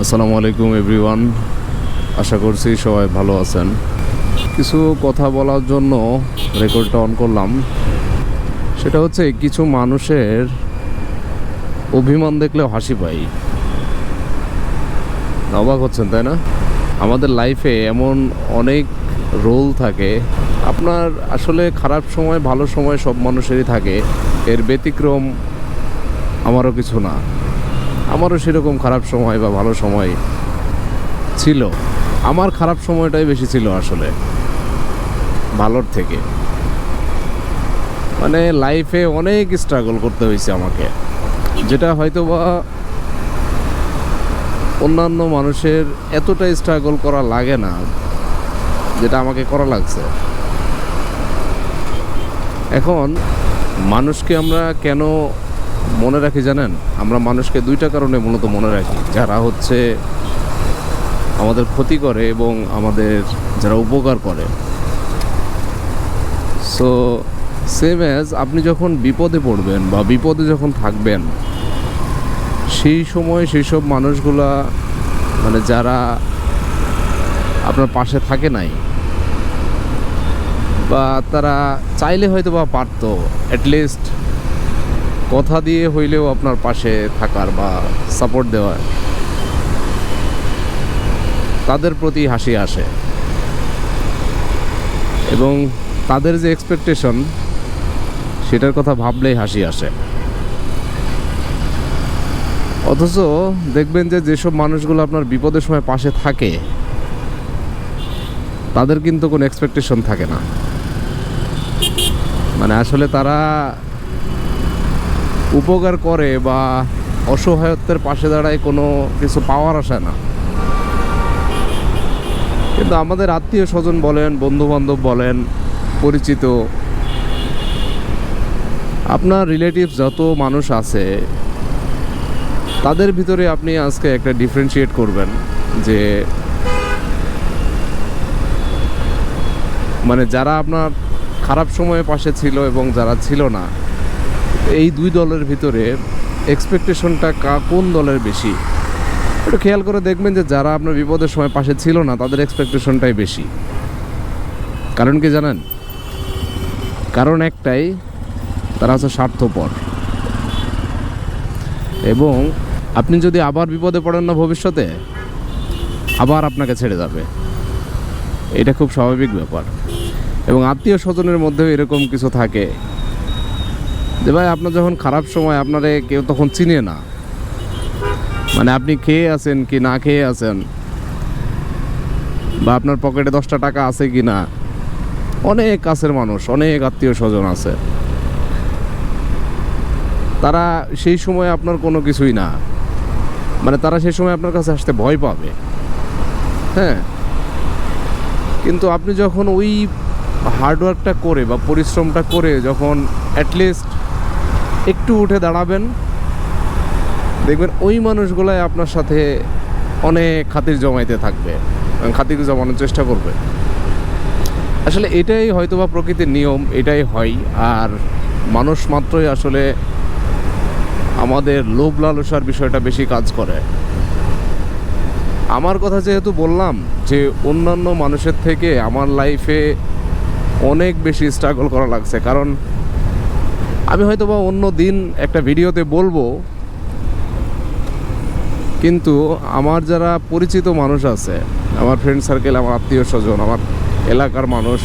আসসালামু আলাইকুম এভরিওয়ান আশা করছি সবাই ভালো আছেন। কিছু কথা বলার জন্য রেকর্ডটা অন করলাম। সেটা হচ্ছে, কিছু মানুষের অভিমান দেখলেও হাসি পাই। অবাক হচ্ছেন, তাই না? আমাদের লাইফে এমন অনেক রোল থাকে। আপনার আসলে খারাপ সময়, ভালো সময় সব মানুষেরই থাকে। এর ব্যতিক্রম আমারও কিছু না। আমারও সেরকম খারাপ সময় বা ভালো সময় ছিল। আমার খারাপ সময়টাই বেশি ছিল আসলে। ভালোর থেকে। মানে লাইফে অনেক স্ট্রাগল করতে হয়েছে আমাকে। যেটা হয়তো বা অন্যান্য মানুষের এতটা স্ট্রাগল করা লাগে না, যেটা আমাকে করা লাগছে। এখন মানুষকে আমরা কেন মনে রাখি জানেন, আমরা মানুষকে দুইটা কারণে মূলত মনে রাখি। যারা হচ্ছে আমাদের ক্ষতি করে এবং আমাদের যারা উপকার করে। সো সেম অ্যাজ আপনি যখন বিপদে পড়বেন বা বিপদে যখন থাকবেন, সেই সময় সেই সব মানুষগুলা মানে যারা আপনার পাশে থাকে নাই, বা তারা চাইলে হয়তো বা পারতো অ্যাটলিস্ট কথা দিয়ে হইলেও আপনার পাশে থাকার বা সাপোর্ট দেওয়ার তাদের প্রতি হাসি আসে। এবং তাদের যে এক্সপেকটেশন সেটার কথা ভাবলেই হাসি আসে। অথচ দেখবেন যে যেসব মানুষগুলো আপনার বিপদের সময় পাশে থাকে, তাদের কিন্তু কোনো এক্সপেকটেশন থাকে না। মানে আসলে তারা উপকার করে বা অসহায়ত্বের পাশে দাঁড়ায় কোনো কিছু পাওয়ার আসে না। কিন্তু আমাদের আত্মীয় স্বজন বলেন বন্ধু বান্ধব বলেন, পরিচিত, আপনার রিলেটিভ যত মানুষ আছে, তাদের ভিতরে আপনি আজকে একটা ডিফারেন্সিয়েট করবেন যে মানে যারা আপনার খারাপ সময়ে পাশে ছিল এবং যারা ছিল না এই দুই দলের ভিতরে এক্সপেকটেশনটা কা কোন দলের বেশি? একটু খেয়াল করে দেখবেন যে যারা আপনার বিপদের সময় পাশে ছিল না, তাদের এক্সপেকটেশনটাই বেশি। কারণ কি জানেন? কারণ একটাই, তারা হচ্ছে স্বার্থপর। এবং আপনি যদি আবার বিপদে পড়েন না ভবিষ্যতে, আবার আপনাকে ছেড়ে যাবে। এটা খুব স্বাভাবিক ব্যাপার। এবং আত্মীয় স্বজনের মধ্যেও এরকম কিছু থাকে। যে ভাই, আপনার যখন খারাপ সময়, আপনারে কেউ তখন চিনে না। মানে আপনি খেয়ে আছেন কি না খেয়ে আছেন? বা আপনার পকেটে দশটা টাকা আছে কি না? অনেক কাছের মানুষ, অনেক আত্মীয় স্বজন আছে। তারা সেই সময় আপনার কোনো কিছুই না। মানে তারা সেই সময় আপনার কাছে আসতে ভয় পাবে। হ্যাঁ? কিন্তু আপনি যখন ওই হার্ডওয়ার্কটা করে বা পরিশ্রমটা করে যখন অ্যাটলিস্ট একটু উঠে দাঁড়াবেন। দেখবেন ওই মানুষগুলাই আপনার সাথে অনেক খাতির জমাইতে থাকবে খাতির জমানোর চেষ্টা করবে। আসলে এটাই হয়তো বা প্রকৃতির নিয়ম, এটাই হয়। আর মানুষ মাত্রই আসলে আমাদের লোভ লালসার বিষয়টা বেশি কাজ করে। আমার কথা যেহেতু বললাম যে, অন্যান্য মানুষের থেকে আমার লাইফে অনেক বেশি স্ট্রাগল করা লাগছে। কারণ আমি হয়তো বা অন্য দিন একটা ভিডিওতে বলব, কিন্তু আমার যারা পরিচিত মানুষ আছে, আমার ফ্রেন্ড সার্কেল আমার আত্মীয় স্বজন, আমার এলাকার মানুষ,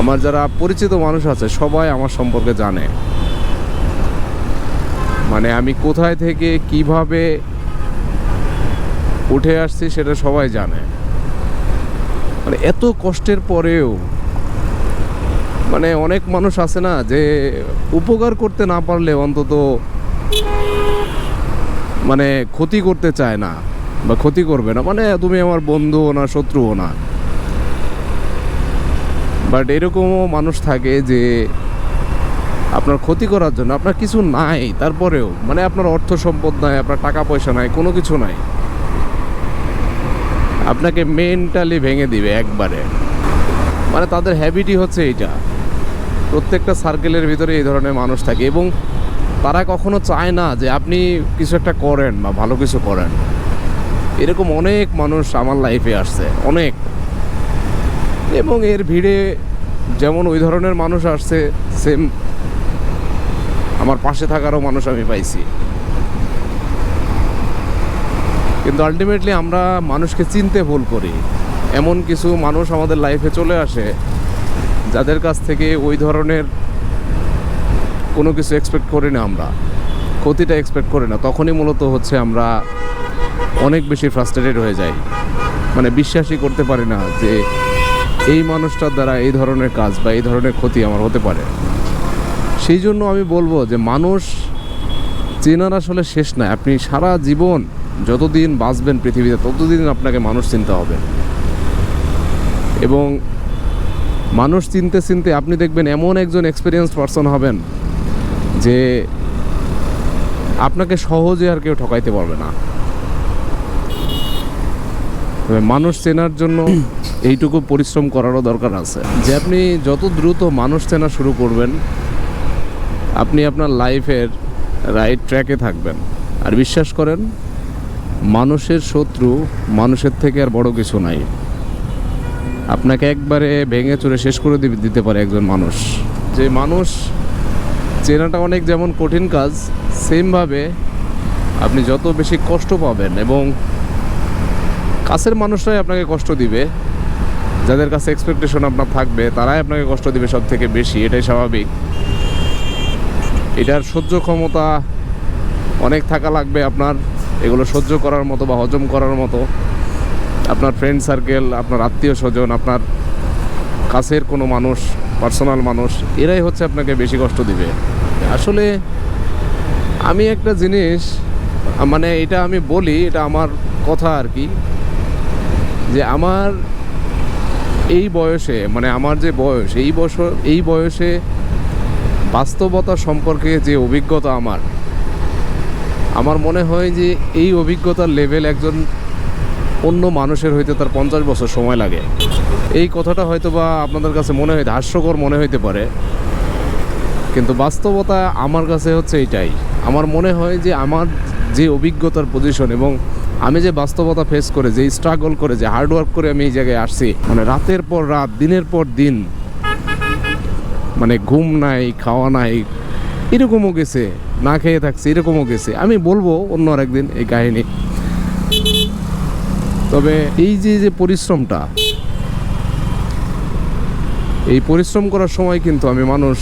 আমার যারা পরিচিত মানুষ আছে, সবাই আমার সম্পর্কে জানে। মানে আমি কোথায় থেকে কীভাবে উঠে আসছি সেটা সবাই জানে। মানে এত কষ্টের পরেও মানে অনেক মানুষ আছে না যে উপকার করতে না পারলে অন্তত মানে ক্ষতি করতে চায় না বা ক্ষতি করবে না। মানে তুমি আমার বন্ধুও না শত্রুও না। বাট এরকমও মানুষ থাকে যে আপনার ক্ষতি করার জন্য আপনার কিছু নাই, তারপরেও মানে আপনার অর্থ সম্পদ নাই, আপনার টাকা পয়সা নাই, কোনো কিছু নাই। আপনাকে মেন্টালি ভেঙে দিবে একবারে। মানে তাদের হ্যাবিটই হচ্ছে এইটা। প্রত্যেকটা সার্কেলের ভিতরে এই ধরনের মানুষ থাকে এবং তারা কখনো চায় না যে আপনি কিছু একটা করেন বা ভালো কিছু করেন। এরকম অনেক মানুষ আমার লাইফে আসছে, অনেক। এবং এর ভিড়ে যেমন ওই ধরনের মানুষ আসছে সেম আমার পাশে থাকারও মানুষ আমি পাইছি। কিন্তু আলটিমেটলি আমরা মানুষকে চিনতে ভুল করি। এমন কিছু মানুষ আমাদের লাইফে চলে আসে যাদের কাছ থেকে ওই ধরনের কোনো কিছু এক্সপেক্ট করি না আমরা, ক্ষতিটা এক্সপেক্ট করি না, তখনই মূলত হচ্ছে আমরা অনেক বেশি ফ্রাস্ট্রেটেড হয়ে যাই। মানে বিশ্বাসই করতে পারি না যে এই মানুষটার দ্বারা এই ধরনের কাজ বা এই ধরনের ক্ষতি আমার হতে পারে। সেই জন্য আমি বলব যে মানুষ চেনার আসলে শেষ না আপনি সারা জীবন যতদিন বাঁচবেন পৃথিবীতে, ততদিন আপনাকে মানুষ চিনতে হবে। এবং মানুষ চিনতে চিনতে আপনি দেখবেন এমন একজন এক্সপিরিয়েন্স পারসন হবেন যে আপনাকে সহজে আর কেউ ঠকাইতে পারবে না। তবে মানুষ চেনার জন্য এইটুকু পরিশ্রম করারও দরকার আছে। যে আপনি যত দ্রুত মানুষ চেনা শুরু করবেন আপনি আপনার লাইফের রাইট ট্র্যাকে থাকবেন। আর বিশ্বাস করেন মানুষের শত্রু মানুষের থেকে আর বড় কিছু নাই। আপনাকে একবারে ভেঙে চুরে শেষ করে দিতে পারে একজন মানুষ। যে মানুষ চেনাটা অনেক যেমন কঠিন কাজ, সেমভাবে আপনি যত বেশি কষ্ট পাবেন এবং কাছের মানুষরাই আপনাকে কষ্ট দিবে, যাদের কাছে এক্সপেকটেশন আপনার থাকবে, তারাই আপনাকে কষ্ট দিবে সব থেকে বেশি, এটাই স্বাভাবিক। এটার সহ্য ক্ষমতা অনেক থাকা লাগবে আপনার, এগুলো সহ্য করার মতো বা হজম করার মতো। আপনার ফ্রেন্ড সার্কেল আপনার আত্মীয় স্বজন, আপনার কাছের কোনো মানুষ পার্সোনাল মানুষ, এরাই হচ্ছে আপনাকে বেশি কষ্ট দিবে। আসলে আমি একটা জিনিস মানে এটা আমি বলি, এটা আমার কথা আর কি, যে আমার এই বয়সে মানে আমার যে বয়স, এই বছর এই বয়সে বাস্তবতা সম্পর্কে যে অভিজ্ঞতা আমার আমার মনে হয় যে এই অভিজ্ঞতার লেভেল একজন অন্য মানুষের হইতে তার পঞ্চাশ বছর সময় লাগে। এই কথাটা হয়তো বা আপনাদের কাছে মনে হয় হাস্যকর মনে হইতে পারে। কিন্তু বাস্তবতা আমার কাছে হচ্ছে এটাই আমার মনে হয় যে আমার যে অভিজ্ঞতার পজিশন এবং আমি যে বাস্তবতা ফেস করে, যে স্ট্রাগল করে, যে হার্ডওয়ার্ক করে আমি এই জায়গায় আসছি মানে রাতের পর রাত, দিনের পর দিন মানে ঘুম নাই, খাওয়া নাই, এরকমও গেছে, না খেয়ে থাকছে, এরকমও গেছে। আমি বলব অন্য আর একদিন এই কাহিনী। তবে এই যে যে পরিশ্রমটা, এই পরিশ্রম করার সময় কিন্তু আমি মানুষ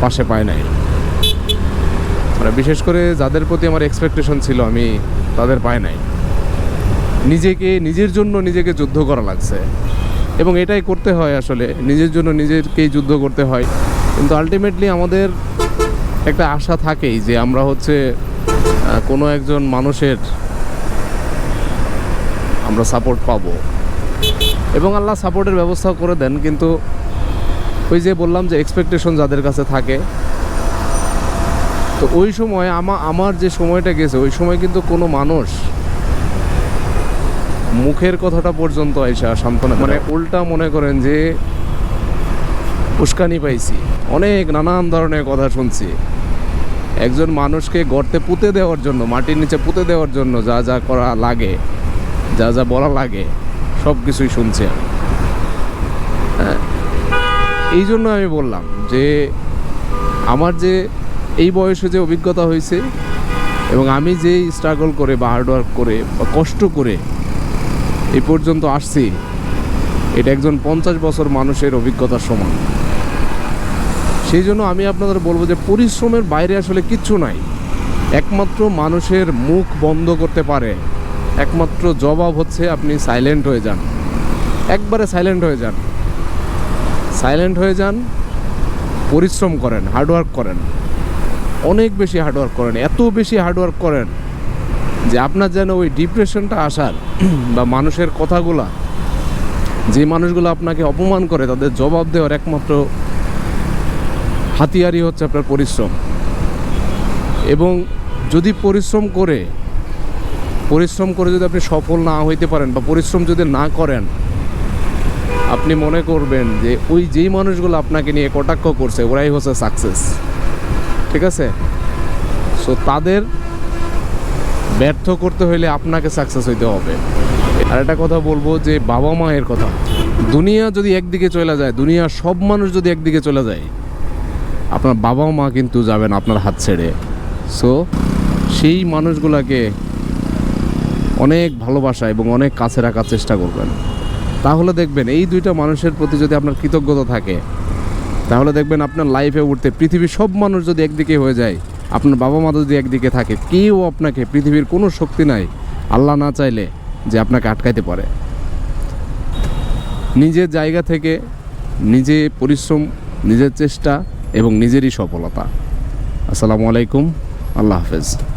পাশে পাই নাই। মানে বিশেষ করে যাদের প্রতি আমার এক্সপেকটেশন ছিল, আমি তাদের পাই নাই। নিজেকে, নিজের জন্য নিজেকে যুদ্ধ করা লাগছে। এবং এটাই করতে হয় আসলে, নিজের জন্য নিজেকেই যুদ্ধ করতে হয়। কিন্তু আলটিমেটলি আমাদের একটা আশা থাকেই যে আমরা হচ্ছে কোনো একজন মানুষের আমরা সাপোর্ট পাবো। এবং আল্লাহ সাপোর্টের ব্যবস্থা করে দেন, কিন্তু ওই যে বললাম যে এক্সপেকটেশন যাদের কাছে থাকে, তো ওই সময় আমা আমার যে সময়টা গেছে, ওই সময় কিন্তু কোনো মানুষ মুখের কথাটা পর্যন্ত আইসা সান্ত্বনা মানে উল্টা মনে করেন যে উস্কানি পাইছি, অনেক নানান ধরনের কথা শুনছি। একজন মানুষকে গর্তে পুঁতে দেওয়ার জন্য, মাটির নিচে পুঁতে দেওয়ার জন্য যা যা করা লাগে যা যা বলা লাগে, সব কিছুই শুনছি আমি। হ্যাঁ এই জন্য আমি বললাম যে, আমার যে এই বয়সে যে অভিজ্ঞতা হয়েছে এবং আমি যেই স্ট্রাগল করে বা হার্ডওয়ার্ক করে বা কষ্ট করে এই পর্যন্ত আসছি, এটা একজন পঞ্চাশ বছর মানুষের অভিজ্ঞতার সমান। সেই জন্য আমি আপনাদের বলব যে, পরিশ্রমের বাইরে আসলে কিচ্ছু নাই। একমাত্র মানুষের মুখ বন্ধ করতে পারে। একমাত্র জবাব হচ্ছে আপনি সাইলেন্ট হয়ে যান। একবারে সাইলেন্ট হয়ে যান। সাইলেন্ট হয়ে যান, পরিশ্রম করেন হার্ডওয়ার্ক করেন। অনেক বেশি হার্ডওয়ার্ক করেন, এত বেশি হার্ডওয়ার্ক করেন যে আপনার যেন ওই ডিপ্রেশনটা আসার বা মানুষের কথাগুলা, যে মানুষগুলো আপনাকে অপমান করে, তাদের জবাব দেওয়ার একমাত্র হাতিয়ারই হচ্ছে আপনার পরিশ্রম। এবং যদি পরিশ্রম করে পরিশ্রম করে যদি আপনি সফল না হইতে পারেন বা পরিশ্রম যদি না করেন, আপনি মনে করবেন যে ওই যেই মানুষগুলো আপনাকে নিয়ে কটাক্ষ করছে, ওরাই হচ্ছে সাকসেস ঠিক আছে? সো তাদের ব্যর্থ করতে হলে আপনাকে সাকসেস হইতে হবে। আর একটা কথা বলব যে বাবা মায়ের কথা, দুনিয়া যদি একদিকে চলে যায়, দুনিয়ার সব মানুষ যদি একদিকে চলে যায়, আপনার বাবা মা কিন্তু যাবেন আপনার হাত ছেড়ে। সো সেই মানুষগুলোকে অনেক ভালোবাসা এবং অনেক কাছে রাখার চেষ্টা করবেন। তাহলে দেখবেন এই দুইটা মানুষের প্রতি যদি আপনার কৃতজ্ঞতা থাকে, তাহলে দেখবেন আপনার লাইফে উঠতে পৃথিবীর সব মানুষ যদি একদিকে হয়ে যায়, আপনার বাবা মা যদি একদিকে থাকে, কেউ আপনাকে পৃথিবীর কোনো শক্তি নাই, আল্লাহ না চাইলে যে আপনাকে আটকাইতে পারে। নিজের জায়গা থেকে নিজে পরিশ্রম, নিজের চেষ্টা এবং নিজেরই সফলতা। আসসালামু আলাইকুম, আল্লাহ হাফেজ।